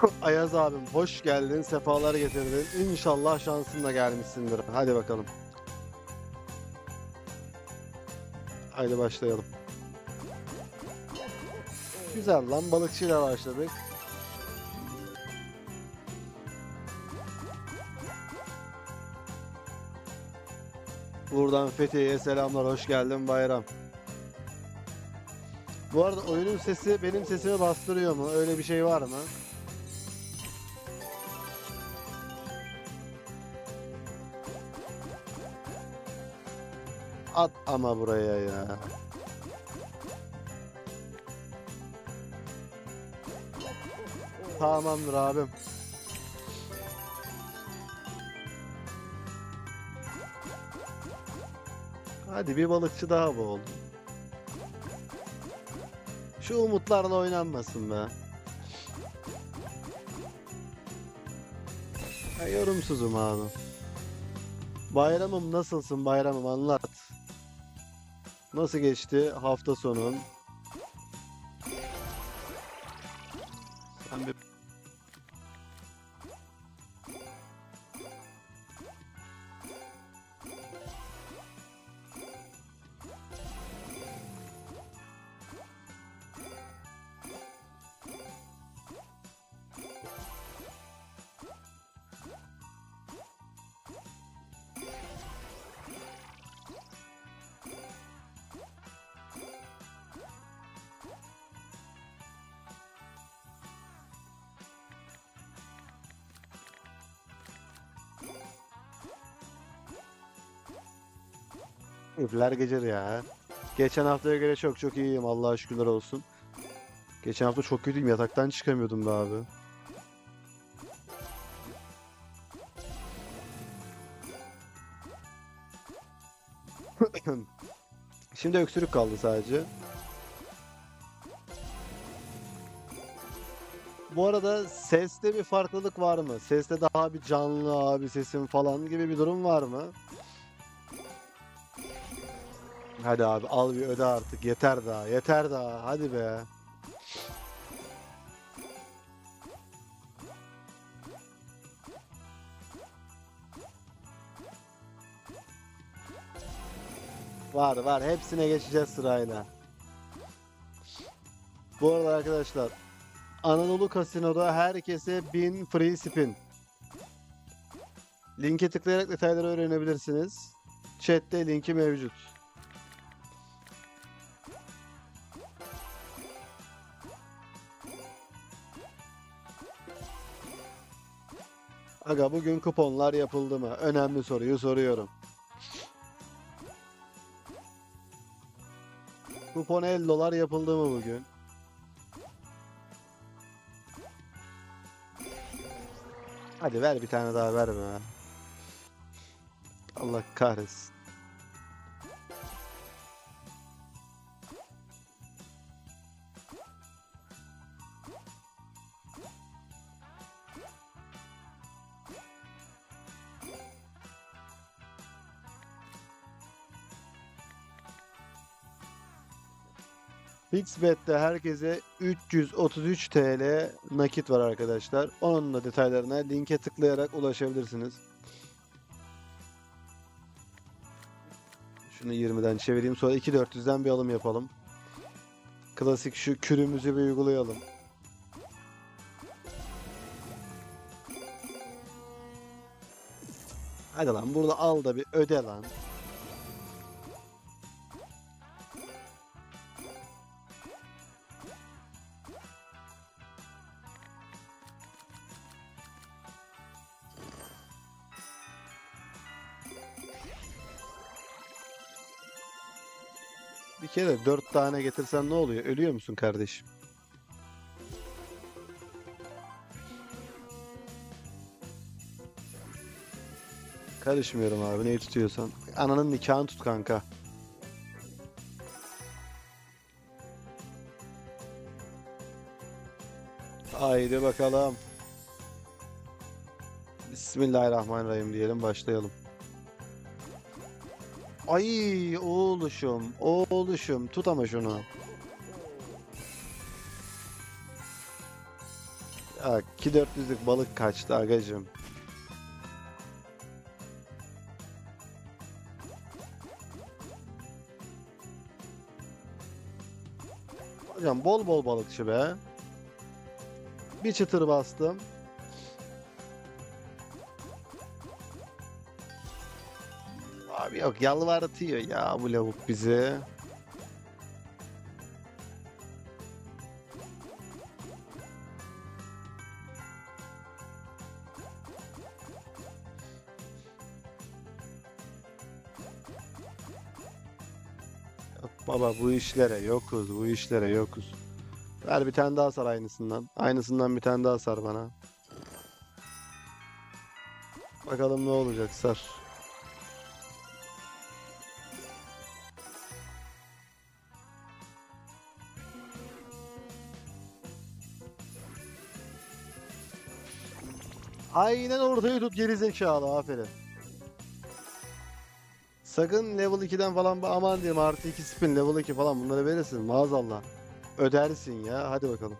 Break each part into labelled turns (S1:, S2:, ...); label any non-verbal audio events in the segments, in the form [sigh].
S1: [laughs] Ayaz abim hoş geldin, sefalar getirdin. İnşallah şansınla gelmişsindir. Hadi bakalım. Haydi başlayalım. Güzel lan balıkçıyla başladık. Buradan Fethiye'ye selamlar, hoş geldin bayram. Bu arada oyunun sesi benim sesimi bastırıyor mu? Öyle bir şey var mı? At ama buraya ya. Tamamdır abim. Hadi bir balıkçı daha bu oldu. Şu umutlarla oynanmasın be. Ben yorumsuzum abi. Bayramım nasılsın bayramım anlat. Nasıl geçti hafta sonun? Sen bir... Üfler gecir ya. Geçen haftaya göre çok çok iyiyim Allah'a şükürler olsun. Geçen hafta çok kötüyüm yataktan çıkamıyordum be abi. [coughs] Şimdi öksürük kaldı sadece. Bu arada seste bir farklılık var mı? Seste daha bir canlı abi sesim falan gibi bir durum var mı? Hadi abi al bir öde artık. Yeter daha. Yeter daha. Hadi be. Var var. Hepsine geçeceğiz sırayla. Bu arada arkadaşlar Anadolu Kasino'da herkese 1000 free spin. Linke tıklayarak detayları öğrenebilirsiniz. Chat'te linki mevcut. Aga bugün kuponlar yapıldı mı? Önemli soruyu soruyorum. Kupon 50 dolar yapıldı mı bugün? Hadi ver bir tane daha ver be. Allah kahretsin. Pixbet'te herkese 333 TL nakit var arkadaşlar. Onun da detaylarına linke tıklayarak ulaşabilirsiniz. Şunu 20'den çevireyim sonra 2400'den bir alım yapalım. Klasik şu kürümüzü bir uygulayalım. Hadi lan burada al da bir öde lan. Bir kere dört tane getirsen ne oluyor? Ölüyor musun kardeşim? Karışmıyorum abi neyi tutuyorsan. Ananın nikahını tut kanka. Haydi bakalım. Bismillahirrahmanirrahim diyelim başlayalım. Ay oğluşum, oğluşum tut ama şunu. Bak 2400'lük balık kaçtı agacım. Hocam bol bol balıkçı be. Bir çıtır bastım. Yok yalvartıyor ya bu lavuk bizi. Yok baba bu işlere yokuz, bu işlere yokuz. Ver bir tane daha sar aynısından. Aynısından bir tane daha sar bana. Bakalım ne olacak sar. Aynen ortaya tut geri zekalı aferin. Sakın level 2'den falan aman diyeyim artı 2 spin level 2 falan bunları verirsin maazallah. Ödersin ya hadi bakalım.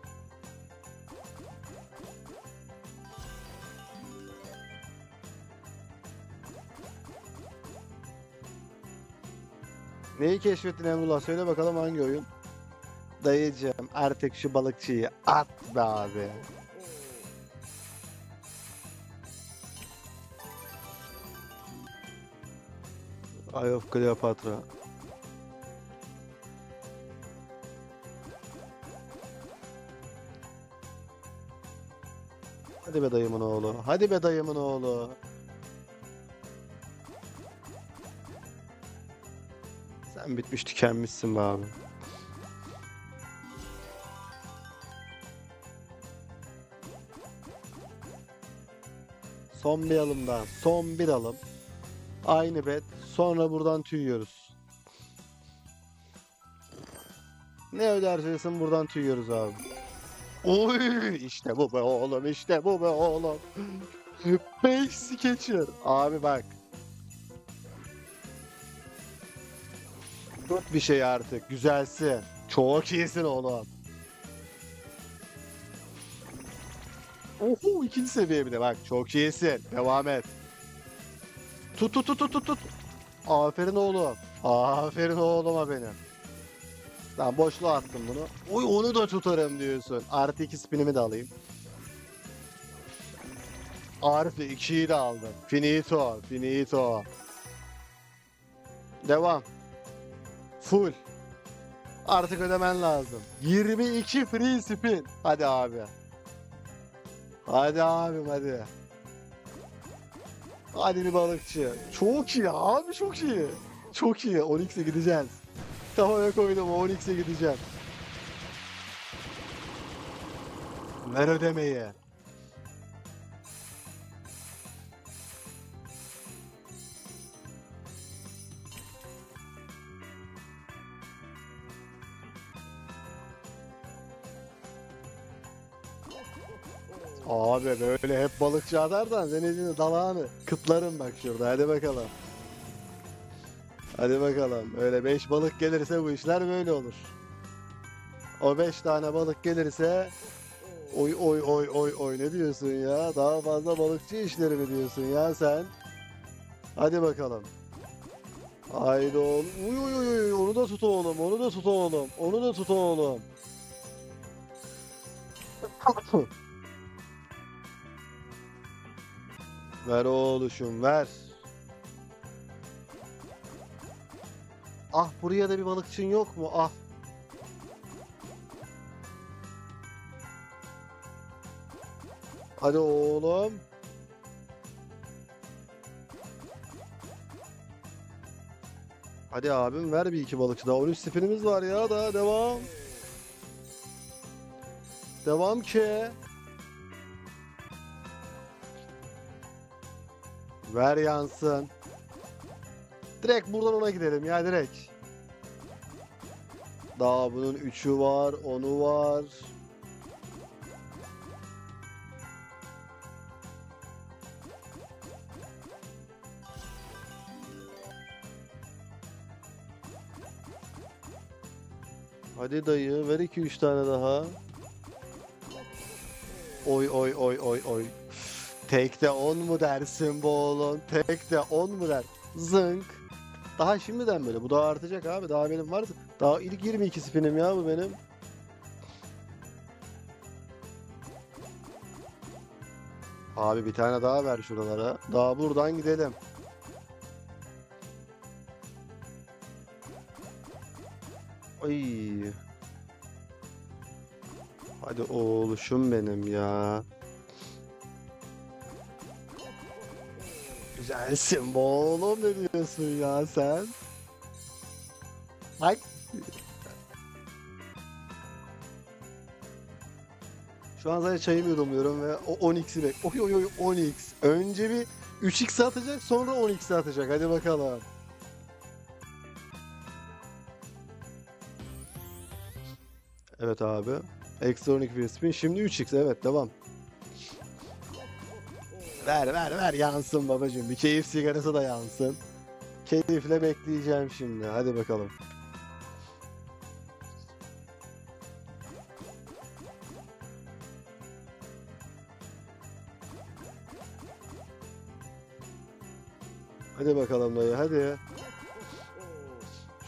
S1: Neyi keşfettin Emrullah söyle bakalım hangi oyun? Dayıcım artık şu balıkçıyı at be abi. Eye of Cleopatra. Hadi be dayımın oğlu. Hadi be dayımın oğlu. Sen bitmiş tükenmişsin be abi. Son bir alım daha. Son bir alım. Aynı bet. Sonra buradan tüyüyoruz. Ne ödersin buradan tüyüyoruz abi. Oy işte bu be oğlum işte bu be oğlum. Base Catcher. Abi bak. Tut bir şey artık. Güzelsin. Çok iyisin oğlum. Oho ikinci seviye bir de bak. Çok iyisin. Devam et. Tut tut tut tut tut. Aferin oğlum. Aferin oğluma benim. Tamam boşluğa attım bunu. Oy onu da tutarım diyorsun. Artı iki spinimi de alayım. Artı ikiyi de aldım. Finito. Finito. Devam. Full. Artık ödemen lazım. 22 free spin. Hadi abi. Hadi abim hadi. Bir balıkçı. Çok iyi abi çok iyi. Çok iyi. 12'e gideceğiz. Kafaya koydum 12'e gideceğim. Ver ödemeyi. Abi böyle hep balıkçı atarsan senin dalağını kıtlarım bak şurada hadi bakalım. Hadi bakalım. Öyle 5 balık gelirse bu işler böyle olur. O 5 tane balık gelirse oy oy oy oy oy ne diyorsun ya? Daha fazla balıkçı işleri mi diyorsun ya sen? Hadi bakalım. Haydi oğlum. Uy uy uy uy onu da tut oğlum. Onu da tut oğlum. Onu da tut oğlum. [laughs] ver oğluşum ver. Ah buraya da bir balıkçın yok mu? Ah. Hadi oğlum. Hadi abim ver bir iki balıkçı daha. 13 spinimiz var ya daha devam. Devam ki. Ver yansın. Direkt buradan ona gidelim ya direkt. Daha bunun 3'ü var, 10'u var. Hadi dayı ver 2-3 tane daha. Oy oy oy oy oy. Tekte 10 mu dersin bu oğlum? Tekte 10 mu der? Zınk. Daha şimdiden böyle. Bu daha artacak abi. Daha benim varsa. Daha ilk 22 spinim ya bu benim. Abi bir tane daha ver şuralara. Daha buradan gidelim. Ay. Hadi oğluşum benim ya. Güzelsin bu oğlum ne diyorsun ya sen? Bak. Şu an sadece çayımı yudumluyorum ve o 10x'i bek. Oy oy oy 10x. Önce bir 3x atacak sonra 10x atacak. Hadi bakalım. Evet abi. Ekstra 12 bir spin. Şimdi 3x. Evet devam. Ver ver ver yansın babacığım. Bir keyif sigarası da yansın. Keyifle bekleyeceğim şimdi. Hadi bakalım. Hadi bakalım dayı hadi.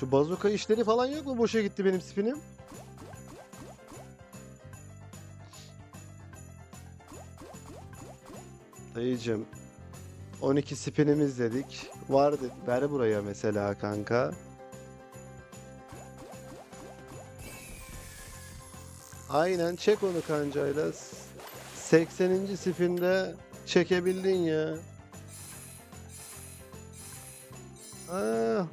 S1: Şu bazuka işleri falan yok mu? Boşa gitti benim spinim. Dayıcım 12 spinimiz dedik. Var dedi. Ver buraya mesela kanka. Aynen çek onu kancayla. 80. spinde çekebildin ya. Aa,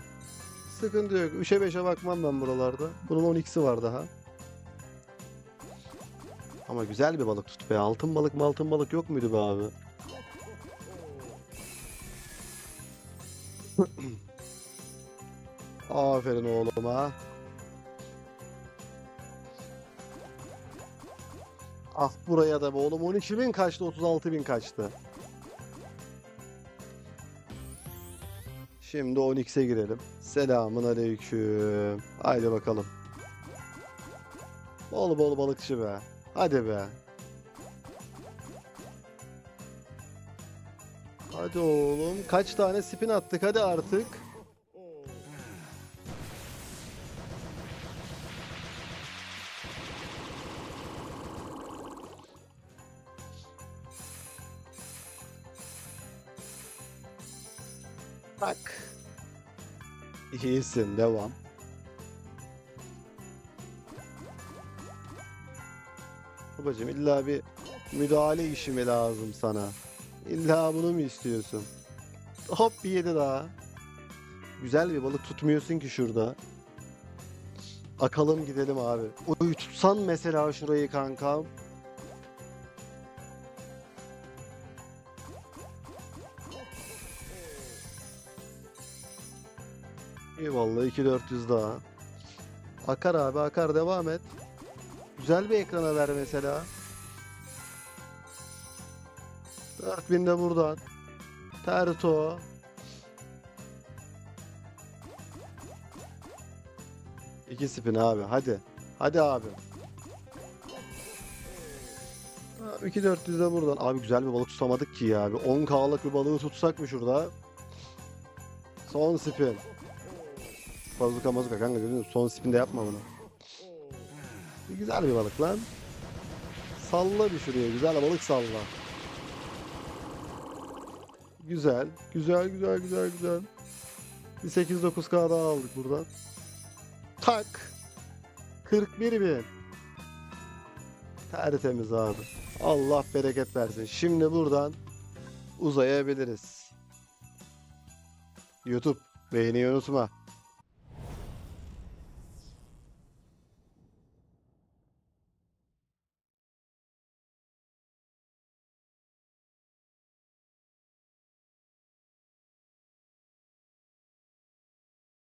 S1: sıkıntı yok. 3'e 5'e bakmam ben buralarda. Bunun 12'si var daha. Ama güzel bir balık tut be. Altın balık mı altın balık yok muydu be abi? Aferin oğluma. Ah buraya da be oğlum 12 bin kaçtı 36 bin kaçtı. Şimdi 10x'e girelim. Selamun aleyküm. Haydi bakalım. Bol bol balıkçı be. Hadi be. Hadi oğlum. Kaç tane spin attık hadi artık. Bak. İyisin devam. Babacım illa bir müdahale işi mi lazım sana? İlla bunu mu istiyorsun? Hop bir yedi daha. Güzel bir balık tutmuyorsun ki şurada. Akalım gidelim abi. Oy tutsan mesela şurayı kankam. İyi vallahi 2400 daha. Akar abi akar devam et. Güzel bir ekrana ver mesela. 4000 de buradan. Terto. İki spin abi hadi. Hadi abi. Abi 2400 de buradan. Abi güzel bir balık tutamadık ki ya. Bir 10k'lık bir balığı tutsak mı şurada? Son spin. Bazuka mazuka kanka gözünü son spinde yapma bunu. Güzel bir balık lan. Salla bir şuraya. Güzel balık salla. Güzel. Güzel güzel güzel güzel. Bir 8-9K daha aldık buradan. Tak. 41 bin. Tertemiz abi. Allah bereket versin. Şimdi buradan uzayabiliriz. YouTube beğeniyi unutma.